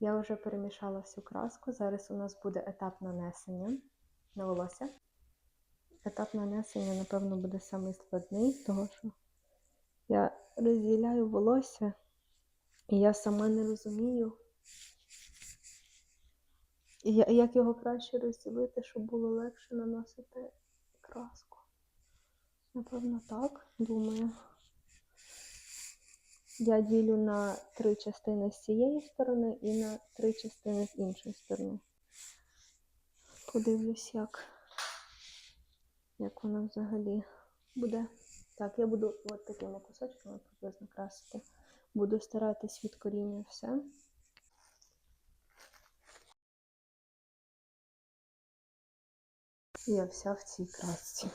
Я вже перемішала всю краску. Зараз у нас буде етап нанесення на волосся. Етап нанесення, напевно, буде самий складний, тому що я розділяю волосся, і я сама не розумію, як його краще розділити, щоб було легше наносити краску. Напевно, так, думаю. Я ділю на три частини з цієї сторони і на три частини з іншої сторони. Подивлюсь, як, як воно взагалі буде. Так, я буду от такими кусочками приблизно красити. Буду старатись від коріння все. Я вся в цій красці.